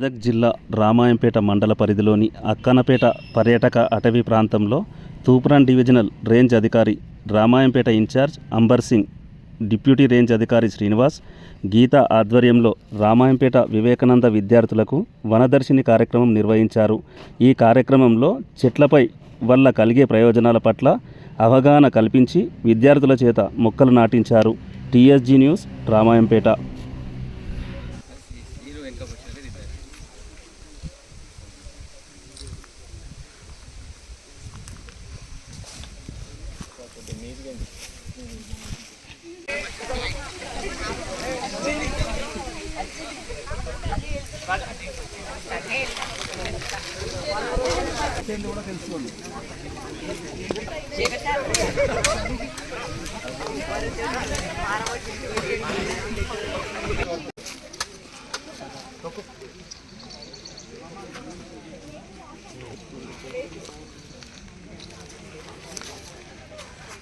మెదక్ జిల్లా రామాయంపేట మండల పరిధిలోని అక్కనపేట పర్యాటక అటవీ ప్రాంతంలో తూప్రాన్ డివిజనల్ రేంజ్ అధికారి Ramayampet incharge Amber Singh deputy range అధికారి శ్రీనివాస్ గీత ఆధ్వర్యంలో రామాయంపేట వివేకానంద విద్యార్థులకు వనదర్శిని కార్యక్రమం నిర్వహించారు. ఈ కార్యక్రమంలో చెట్లపై వల్ల కలిగే ప్రయోజనాల పట్ల అవగాహన కల్పించి విద్యార్థుల చేత మొక్కలు నాటించారు. TSG news Ramayampet. కూడా తెలుసుకోండి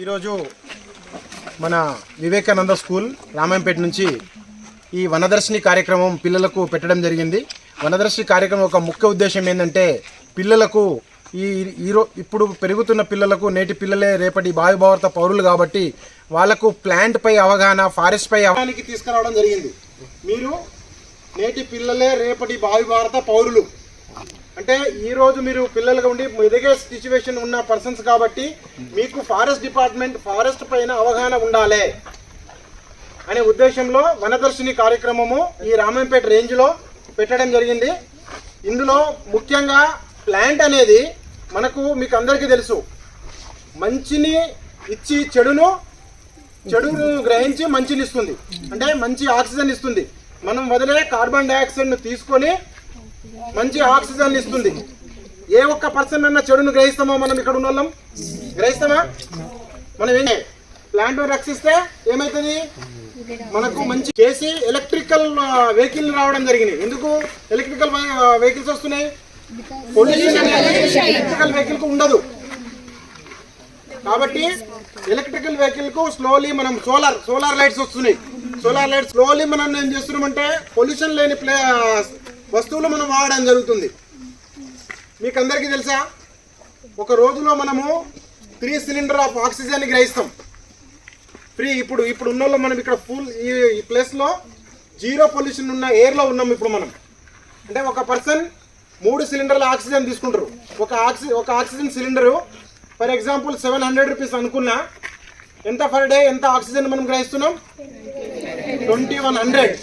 ఈరోజు మన వివేకానంద స్కూల్ రామాయంపేట నుంచి ఈ వనదర్శిని కార్యక్రమం పిల్లలకు పెట్టడం జరిగింది. వనదర్శిని కార్యక్రమం ఒక ముఖ్య ఉద్దేశం ఏంటంటే పిల్లలకు ఈ ఈరో ఇప్పుడు పెరుగుతున్న పిల్లలకు నేటి పిల్లలే రేపటి భావిభారత పౌరులు కాబట్టి వాళ్ళకు ప్లాంట్ పై అవగాహన ఫారెస్ట్ పై అవగాహనకి తీసుకురావడం జరిగింది. మీరు నేటి పిల్లలే రేపటి భావిభారత పౌరులు. అంటే ఈ రోజు మీరు పిల్లలుగా ఉండి ఎదిగే సిచ్యువేషన్ ఉన్న పర్సన్స్ కాబట్టి మీకు ఫారెస్ట్ డిపార్ట్మెంట్ ఫారెస్ట్ పైన అవగాహన ఉండాలి అనే ఉద్దేశంలో వనదర్శిని కార్యక్రమము ఈ రామంపేట రేంజ్లో పెట్టడం జరిగింది. ఇందులో ముఖ్యంగా ప్లాంట్ అనేది మనకు మీకు అందరికీ తెలుసు. మంచిని ఇచ్చి చెడును చెడును గ్రహించి మంచిని ఇస్తుంది. అంటే మంచి ఆక్సిజన్ ఇస్తుంది. మనం వదిలే కార్బన్ డైఆక్సైడ్ను తీసుకొని మంచి ఆక్సిజన్ ఇస్తుంది. ఏ ఒక్క పర్సన్ అన్న చెడును గ్రహిస్తామో మనం ఇక్కడ ఉన్న వాళ్ళం గ్రహిస్తామా? మనం ఏం ప్లాంట్ రక్షిస్తే ఏమవుతుంది మనకు మంచి చేసి ఎలక్ట్రికల్ వెహికల్ రావడం జరిగింది. ఎందుకు? ఎలక్ట్రికల్ వెహికల్స్ వస్తున్నాయి. పొల్యూషన్ ఎలక్ట్రికల్ వెహికల్కు ఉండదు. కాబట్టి ఎలక్ట్రికల్ వెహికల్కు స్లోలీ మనం సోలార్ సోలార్ లైట్స్ వస్తున్నాయి. సోలార్ లైట్స్ స్లోలీ మనం ఏం చేస్తున్నామంటే పొల్యూషన్ లేని ప్లే వస్తువులు మనం వాడడం జరుగుతుంది. మీకు అందరికీ తెలుసా? ఒక రోజులో మనము త్రీ సిలిండర్ ఆఫ్ ఆక్సిజన్ గ్రహిస్తాం. ఫ్రీ ఇప్పుడు ఇప్పుడు ఉన్న వాళ్ళు మనం ఇక్కడ ఫుల్ ఈ ప్లేస్లో జీరో పొల్యూషన్ ఉన్న ఎయిర్లో ఉన్నాం ఇప్పుడు మనం. అంటే ఒక పర్సన్ మూడు సిలిండర్ల ఆక్సిజన్ తీసుకుంటారు. ఒక ఆక్సి ఒక oxygen cylinder for example seven hundred rupees అనుకున్నా ఎంత పర్ డే ఎంత ఆక్సిజన్ మనం గ్రహిస్తున్నాం? Twenty one hundred.